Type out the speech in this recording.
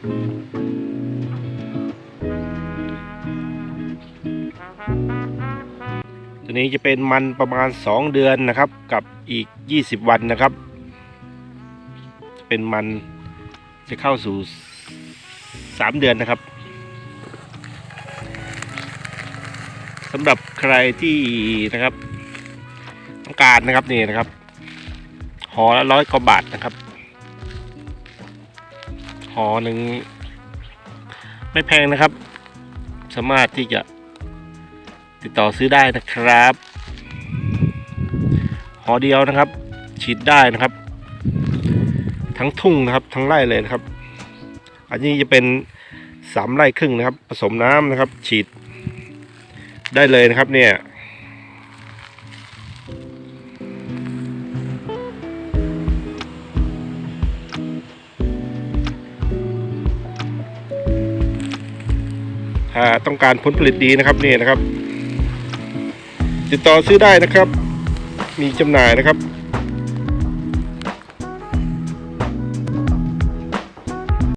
ตัวนี้จะเป็นมันประมาณ 2 เดือนนะครับ กับอีก 20 วันนะครับ เป็นมันจะเข้าสู่ 3 เดือนนะครับสำหรับใครที่นะครับ ต้องการนะครับนี่นะครับหอละร้อยกว่าบาทนะครับ อหนึ่งไม่แพงนะครับ สามารถที่จะติดต่อซื้อได้นะครับห่อเดียวนะครับ ฉีดได้นะครับ ทั้งทุ่งนะครับ ทั้งไร่เลยนะครับ อันนี้จะเป็นสามไร่ครึ่งนะครับ ผสมน้ำนะครับ ฉีดได้เลยนะครับเนี่ย ถ้าต้องการผลผลิตดีนะครับนี่นะครับ ติดต่อซื้อได้นะครับ มีจำหน่ายนะครับ